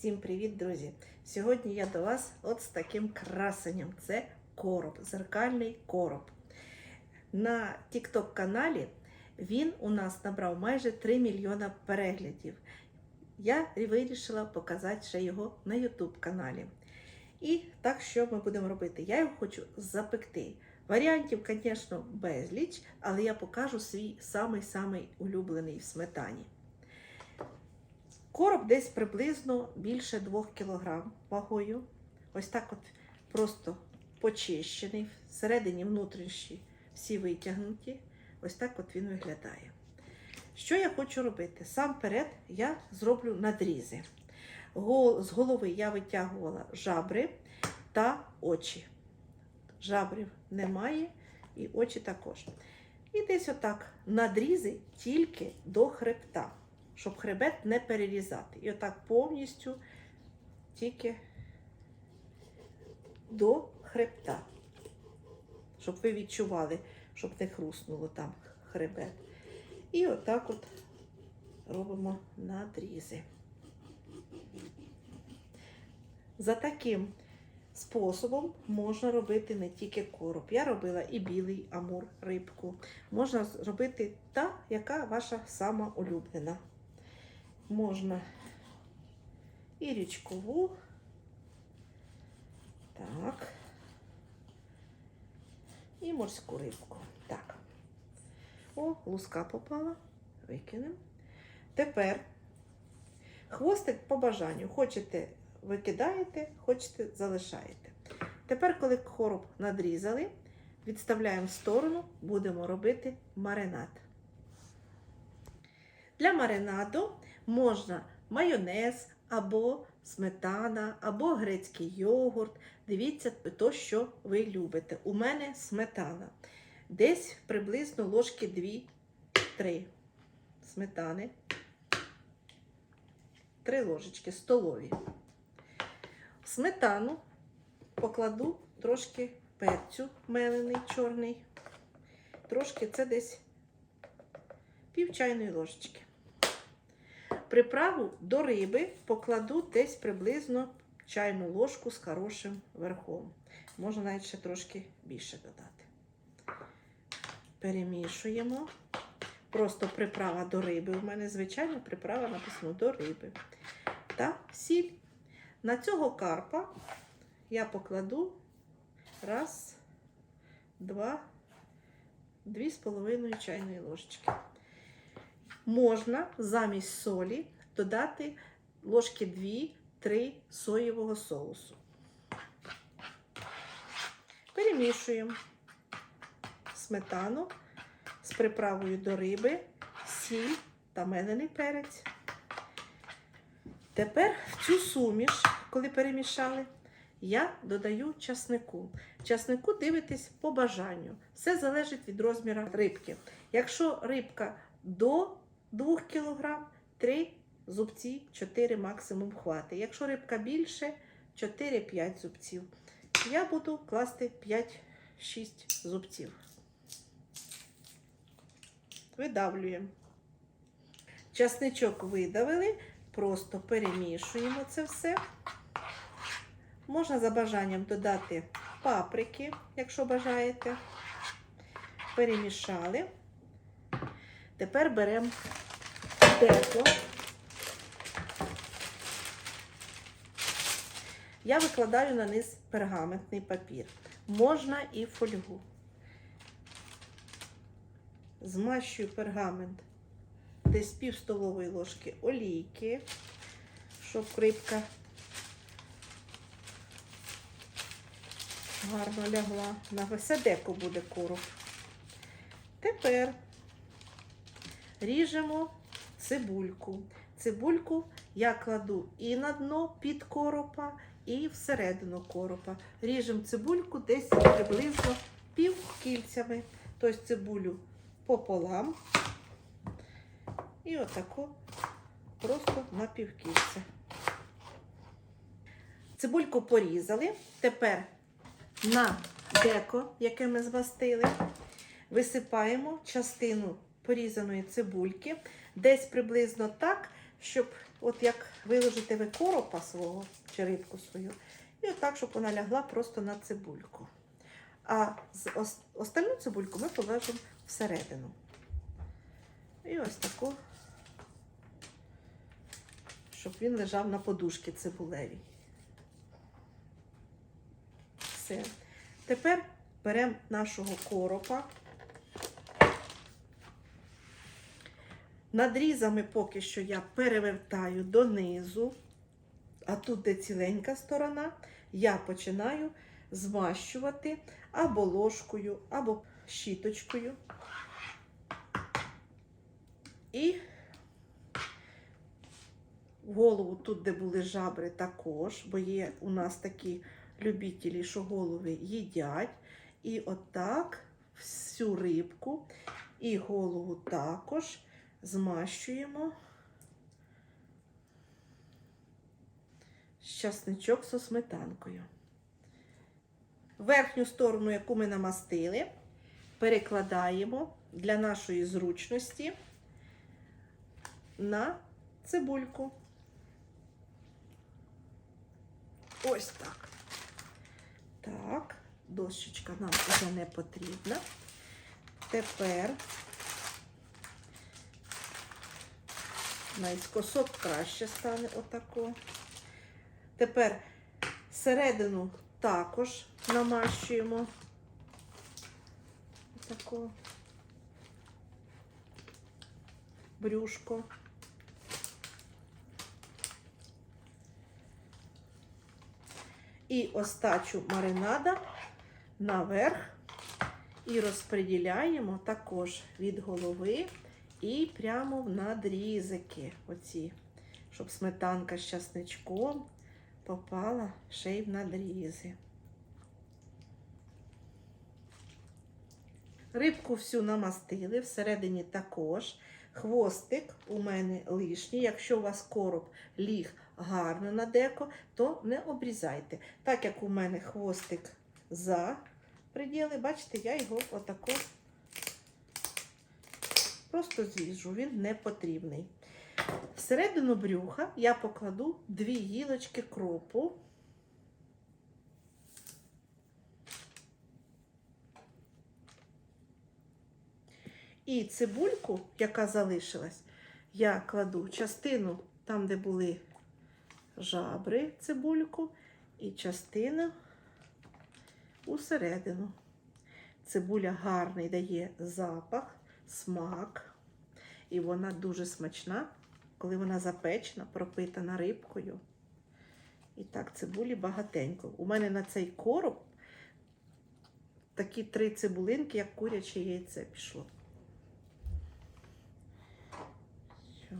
Всім привіт, друзі! Сьогодні я до вас от з таким красенням. Це короб, зеркальний короб. На TikTok каналі він у нас набрав майже 3 мільйона переглядів. Я вирішила показати ще його на YouTube каналі. І так, що ми будемо робити? Я його хочу запекти. Варіантів, звісно, безліч, але я покажу свій самий-самий улюблений в сметані. Короб десь приблизно більше 2 кг вагою. Ось так от просто почищений, всередині внутрішні всі витягнуті. Ось так от він виглядає. Що я хочу робити? Сам перед я зроблю надрізи. З голови я витягувала жабри та очі. Жабрів немає і очі також. І десь отак надрізи тільки до хребта щоб хребет не перерізати. І отак повністю тільки до хребта. Щоб ви відчували, щоб не хруснуло там хребет. І отак от робимо надрізи. За таким способом можна робити не тільки короб. Я робила і білий амур, рибку. Можна зробити та, яка ваша сама улюблена можна і річкову. Так. І морську рибку. Так. О, луска попала. Викинемо. Тепер хвостик по бажанню. Хочете викидаєте, хочете залишаєте. Тепер, коли короб надрізали, відставляємо в сторону, будемо робити маринад. Для маринаду можна майонез або сметана, або грецький йогурт. Дивіться, то, що ви любите. У мене сметана. Десь приблизно ложки 2-3 сметани. Три ложечки столові. Сметану покладу трошки перцю мелений чорний. Трошки це десь пів чайної ложечки. Приправу до риби покладу десь приблизно чайну ложку з хорошим верхом. Можна навіть ще трошки більше додати. Перемішуємо. Просто приправа до риби. У мене звичайна приправа написано до риби. Та сіль. На цього карпа я покладу раз, два, дві з половиною чайної ложечки можна замість солі додати ложки 2-3 соєвого соусу. Перемішуємо сметану з приправою до риби, сіль та мелений перець. Тепер в цю суміш, коли перемішали, я додаю часнику. Часнику дивитесь по бажанню. Все залежить від розміру рибки. Якщо рибка до 2 кг 3 зубці, 4 максимум хвати. Якщо рибка більше, 4-5 зубців. Я буду класти 5-6 зубців. Видавлюємо. Часничок видавили, просто перемішуємо це все. Можна за бажанням додати паприки, якщо бажаєте. Перемішали. Тепер беремо деко. Я викладаю на низ пергаментний папір. Можна і фольгу. Змащую пергамент десь пів столової ложки олійки, щоб рибка гарно лягла. На все деко буде короб. Тепер ріжемо цибульку. Цибульку я кладу і на дно під коропа, і всередину коропа. Ріжемо цибульку десь приблизно пів кільцями. Тобто цибулю пополам. І отако просто на півкільця. Цибульку порізали. Тепер на деко, яке ми змастили, висипаємо частину порізаної цибульки, десь приблизно так, щоб, от як виложите ви коропа свого чи рибку свою, і отак, щоб вона лягла просто на цибульку. А з остальну цибульку ми положимо всередину. І ось таку, щоб він лежав на подушці цибулевій. Все. Тепер беремо нашого коропа. Надрізами поки що я перевертаю донизу, а тут, де ціленька сторона, я починаю змащувати або ложкою, або щіточкою. І голову тут, де були жабри, також, бо є у нас такі любителі, що голови їдять. І отак всю рибку і голову також змащуємо щасничок зі сметанкою. Верхню сторону, яку ми намастили, перекладаємо для нашої зручності на цибульку. Ось так. Так, дощечка нам вже не потрібна. Тепер наискосок краще стане отако. Тепер середину також намащуємо. Отако. Брюшко. І остачу маринада наверх і розподіляємо також від голови і прямо в надрізики. Оці, щоб сметанка з часничком попала ще й в надрізи. Рибку всю намастили, всередині також. Хвостик у мене лишній. Якщо у вас короб ліг гарно на деко, то не обрізайте. Так як у мене хвостик за приділи, бачите, я його отако просто зріжу, він не потрібний. Всередину брюха я покладу дві гілочки кропу. І цибульку, яка залишилась, я кладу частину там, де були жабри, цибульку, і частину усередину. Цибуля гарний дає запах, смак, і вона дуже смачна, коли вона запечена, пропитана рибкою. І так, цибулі багатенько. У мене на цей короб такі три цибулинки, як куряче яйце пішло. Все.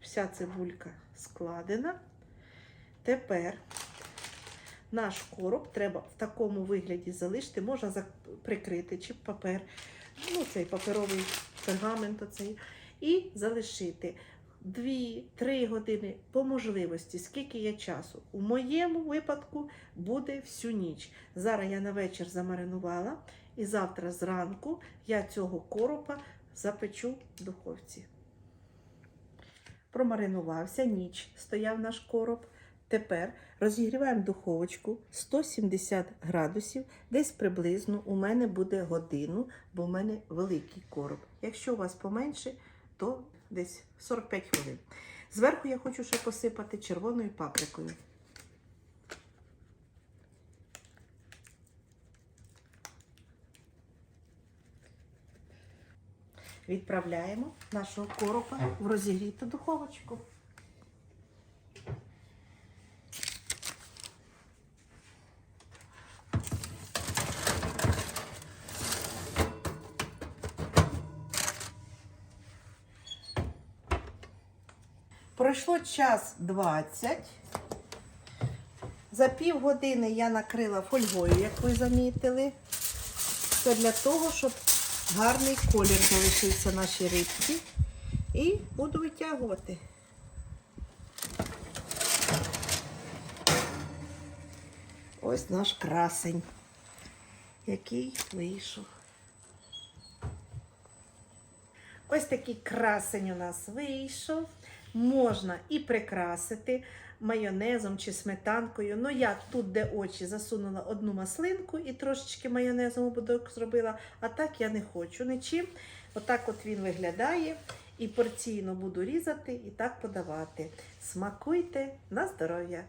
Вся цибулька складена. Тепер наш короб треба в такому вигляді залишити, можна прикрити чи папер, ну цей паперовий пергамент оцей, і залишити 2-3 години по можливості, скільки є часу. У моєму випадку буде всю ніч. Зараз я на вечір замаринувала, і завтра зранку я цього коропа запечу в духовці. Промаринувався ніч, стояв наш короб. Тепер розігріваємо духовочку 170 градусів, десь приблизно у мене буде годину, бо в мене великий короб. Якщо у вас поменше, то десь 45 хвилин. Зверху я хочу ще посипати червоною паприкою. Відправляємо нашого коропа в розігріту духовочку. Пройшло час 20. За півгодини я накрила фольгою, як ви замітили. Це для того, щоб гарний колір залишився нашій рибці. І буду витягувати. Ось наш красень, який вийшов. Ось такий красень у нас вийшов. Можна і прикрасити майонезом чи сметанкою. Ну я тут, де очі, засунула одну маслинку і трошечки майонезом ободок зробила, а так я не хочу нічим. Отак от він виглядає. І порційно буду різати і так подавати. Смакуйте на здоров'я!